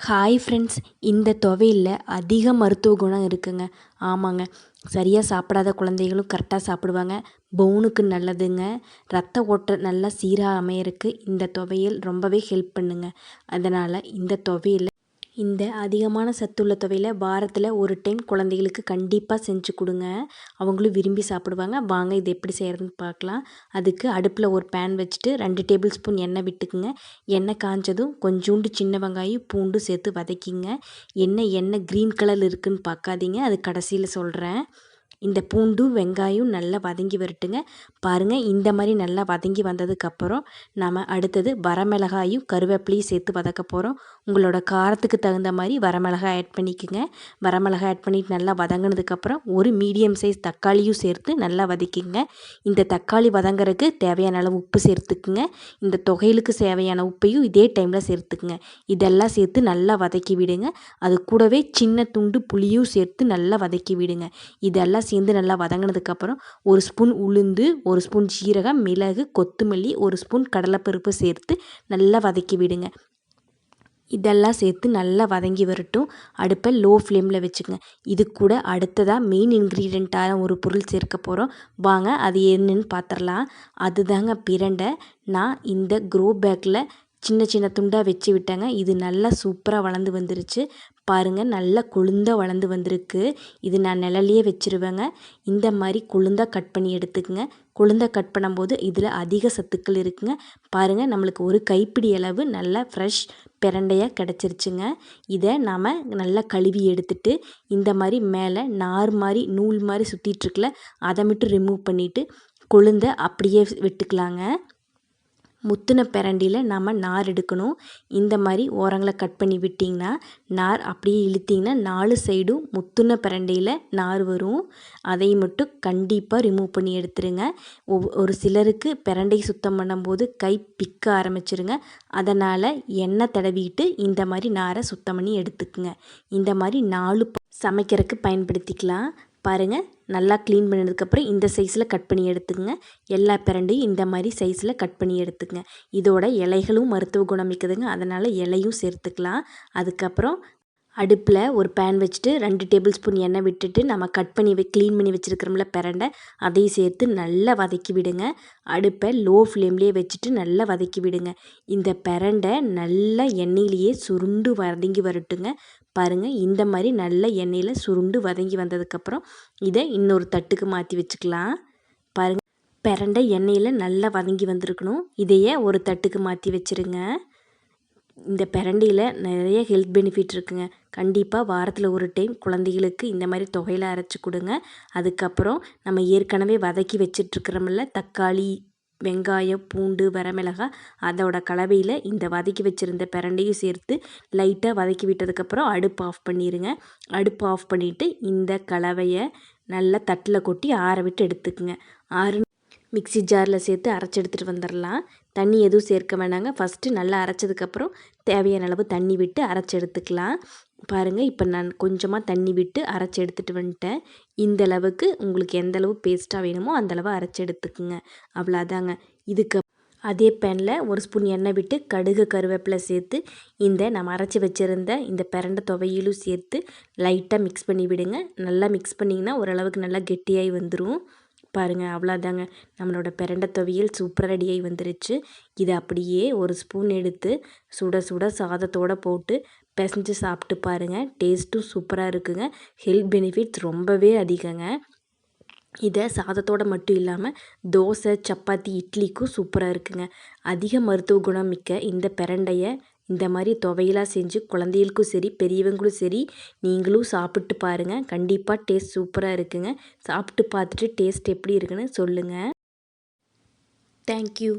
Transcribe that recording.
Hi friends இந்த துவையில் அதிக மருத்துவ குணம் இருக்குங்க. ஆமாங்க. சரியாக சாப்பிடாத குழந்தைகளும் கரெக்டாக சாப்பிடுவாங்க. போனுக்கு நல்லதுங்க. ரத்த ஓட்ட நல்லா சீராக அமையறக்கு இந்த துவையல் ரொம்பவே ஹெல்ப் பண்ணுங்க. அதனால் இந்த துவையலை இந்த அதிகமான சத்துள்ள துவையில் வாரத்தில் ஒரு டைம் குழந்தைகளுக்கு கண்டிப்பாக செஞ்சு கொடுங்க. அவங்களும் விரும்பி சாப்பிடுவாங்க. வாங்க இது எப்படி செய்கிறதுன்னு பார்க்கலாம். அதுக்கு அடுப்பில் ஒரு பேன் வச்சுட்டு ரெண்டு டேபிள் ஸ்பூன் எண்ணெய் விட்டுக்குங்க. எண்ணெய் காஞ்சதும் கொஞ்சோண்டு சின்ன வெங்காயம் பூண்டு சேர்த்து வதக்கிங்க. என்ன எண்ணெய் க்ரீன் கலர் இருக்குதுன்னு பார்க்காதீங்க. அது கடைசியில் சொல்கிறேன் இந்த பூண்டும் வெங்காயம் நல்லா வதங்கி வரட்டுங்க. பாருங்கள் இந்த மாதிரி நல்லா வதங்கி வந்ததுக்கப்புறம் நம்ம அடுத்தது வரமிளகாயும் கருவேப்பிலையும் சேர்த்து வதக்க போகிறோம் உங்களோட காரத்துக்கு தகுந்த மாதிரி வரமிளகாய் ஆட் பண்ணிக்கோங்க. வரமிளகாய் ஆட் பண்ணிவிட்டு நல்லா வதங்கினதுக்கப்புறம் ஒரு மீடியம் சைஸ் தக்காளியும் சேர்த்து நல்லா வதக்கிங்க இந்த தக்காளி வதங்குறதுக்கு தேவையான அளவு உப்பு சேர்த்துக்குங்க. இந்த தொகையிலுக்கு தேவையான உப்பையும் இதே டைமில் சேர்த்துக்குங்க. இதெல்லாம் சேர்த்து நல்லா வதக்கி விடுங்க. அது கூடவே சின்ன துண்டு புளியும் சேர்த்து நல்லா வதக்கி விடுங்க. இதெல்லாம் சேர்ந்து நல்லா வதங்கினதுக்கப்புறம் ஒரு ஸ்பூன் உளுந்து ஒரு ஸ்பூன் ஜீரகம் மிளகு கொத்தமல்லி ஒரு ஸ்பூன் கடலைப்பருப்பு சேர்த்து நல்லா வதக்கி விடுங்க. இதெல்லாம் சேர்த்து நல்லா வதங்கி வரட்டும். அடுப்பை லோ ஃப்ளேமில் வச்சுக்கோங்க. இது கூட அடுத்ததாக மெயின் இன்க்ரீடியண்ட்டான ஒரு பொருள் சேர்க்க போகிறோம் வாங்க அது என்னன்னு பார்த்துடலாம் அதுதாங்க பிரண்டை. நான் இந்த க்ரோ பேக்கில் சின்ன சின்ன துண்டாக வச்சு விட்டேங்க. இது நல்லா சூப்பராக வளர்ந்து வந்துருச்சு. பாருங்கள் நல்லா கொழுந்தாக வளர்ந்து வந்திருக்கு. இது நான் நிழல்லையே வச்சுருவேங்க. இந்த மாதிரி கொழுந்தாக கட் பண்ணி எடுத்துக்கங்க. கொழுந்தாக கட் பண்ணும்போது இதில் அதிக சத்துக்கள் இருக்குங்க. பாருங்கள் நம்மளுக்கு ஒரு கைப்பிடி அளவு நல்லா ஃப்ரெஷ் பிரண்டையாக கிடச்சிருச்சுங்க. இதை நாம் நல்லா கழுவி எடுத்துட்டு இந்த மாதிரி மேலே நார் மாதிரி நூல் மாதிரி சுற்றிட்டுருக்குல அதை மட்டும் ரிமூவ் பண்ணிவிட்டு கொழுந்த அப்படியே விட்டுக்கலாங்க. முத்தின பிரண்டியில் நம்ம நார் எடுக்கணும். இந்த மாதிரி ஓரங்களை கட் பண்ணி விட்டிங்கன்னா நார் அப்படியே இழுத்திங்கன்னா நாலு சைடும் முத்துன பிரண்டையில் நார் வரும். அதை மட்டும் கண்டிப்பாக ரிமூவ் பண்ணி எடுத்துருங்க. ஒரு சிலருக்கு பிரண்டை சுத்தம் பண்ணும்போது கை பிக்க ஆரம்பிச்சிருங்க. அதனால் எண்ணெய் தடவிட்டு இந்த மாதிரி நாரை சுத்தம் பண்ணி எடுத்துக்குங்க. இந்த மாதிரி நாலு சமைக்கிறதுக்கு பயன்படுத்திக்கலாம். பாருங்கள் நல்லா க்ளீன் பண்ணதுக்கப்புறம் இந்த சைஸில் கட் பண்ணி எடுத்துக்கங்க. எல்லா பிரண்டையும் இந்த மாதிரி சைஸில் கட் பண்ணி எடுத்துக்கங்க. இதோட இலைகளும் மருத்துவ குணம் மிக்கதுங்க அதனால் இலையும் சேர்த்துக்கலாம். அதுக்கப்புறம் அடுப்பில் ஒரு பேன் வச்சுட்டு ரெண்டு டேபிள் ஸ்பூன் எண்ணெய் விட்டுட்டு நம்ம கட் பண்ணி வை க்ளீன் பண்ணி வச்சுருக்கிறோம்ல பிரண்டை அதையும் சேர்த்து நல்லா வதக்கி விடுங்க. அடுப்பை லோ ஃப்ளேம்லேயே வச்சுட்டு நல்லா வதக்கி விடுங்க. இந்த பிரண்டை நல்லா எண்ணெயிலேயே சுருண்டு வதங்கி வரட்டுங்க. பாருங்கள் இந்த மாதிரி நல்ல எண்ணெயில் சுருண்டு வதங்கி வந்ததுக்கப்புறம் இதை இன்னொரு தட்டுக்கு மாற்றி வச்சுக்கலாம். பாருங்கள் பிரண்டை எண்ணெயில் நல்லா வதங்கி வந்திருக்கணும். இதையே ஒரு தட்டுக்கு மாற்றி வச்சுருங்க. இந்த பிரண்டையில் நிறைய ஹெல்த் பெனிஃபிட் இருக்குங்க. கண்டிப்பாக வாரத்தில் ஒரு டைம் குழந்தைகளுக்கு இந்த மாதிரி தொகையில் அரைச்சி கொடுங்க. அதுக்கப்புறம் நம்ம ஏற்கனவே வதக்கி வச்சிட்ருக்கிறோமில்ல தக்காளி வெங்காயம் பூண்டு வரமிளகாய் அதோட கலவையில் இந்த வதக்கி வச்சுருந்த பிரண்டையும் சேர்த்து லைட்டாக வதக்கி விட்டதுக்கப்புறம் அடுப்பு ஆஃப் பண்ணிடுங்க அடுப்பு ஆஃப் பண்ணிவிட்டு இந்த கலவையை நல்லா தட்டில் கொட்டி ஆற விட்டு எடுத்துக்குங்க. ஆறு மிக்சி ஜாரில் சேர்த்து அரைச்சி எடுத்துகிட்டு வந்துடலாம் தண்ணி எதுவும் சேர்க்க வேணாங்க. ஃபஸ்ட்டு நல்லா அரைச்சதுக்கப்புறம் தேவையான அளவு தண்ணி விட்டு அரைச்சி எடுத்துக்கலாம். பாருங்கள் இப்போ நான் கொஞ்சமாக தண்ணி விட்டு அரைச்சி எடுத்துகிட்டு வந்துட்டேன். இந்த அளவுக்கு உங்களுக்கு எந்த அளவு பேஸ்ட்டாக வேணுமோ அந்தளவு அரைச்சி எடுத்துக்குங்க. அவ்வளோதாங்க இதுக்கு அதே பேனில் ஒரு ஸ்பூன் எண்ணெய் விட்டு கடுகு கருவேப்பிலை சேர்த்து இந்த நம்ம அரைச்சி வச்சுருந்த இந்த பிரண்டை துவையிலும் சேர்த்து லைட்டாக மிக்ஸ் பண்ணி விடுங்க. நல்லா மிக்ஸ் பண்ணிங்கன்னா ஓரளவுக்கு நல்லா கெட்டியாகி வந்துடும் பாருங்கள் அவ்வளோதாங்க நம்மளோட பிரண்டை துவையல் சூப்பராக ரெடியாகி வந்துருச்சு. இதை அப்படியே ஒரு ஸ்பூன் எடுத்து சுட சுட சாதத்தோடு போட்டு பிசைஞ்சு சாப்பிட்டு பாருங்கள் டேஸ்ட்டும் சூப்பராக இருக்குங்க. ஹெல்த் பெனிஃபிட்ஸ் ரொம்பவே அதிகங்க. இதை சாதத்தோடு மட்டும் இல்லாமல் தோசை சப்பாத்தி இட்லிக்கும் சூப்பராக இருக்குங்க. அதிக மருத்துவ குணம் மிக்க இந்த பிரண்டையை இந்த மாதிரி துவையலாக செஞ்சு குழந்தைகளுக்கும் சரி பெரியவங்களும் சரி நீங்களும் சாப்பிட்டு பாருங்கள் கண்டிப்பாக டேஸ்ட் சூப்பராக இருக்குங்க. சாப்பிட்டு பார்த்துட்டு டேஸ்ட் எப்படி இருக்குன்னு சொல்லுங்கள் தேங்க்யூ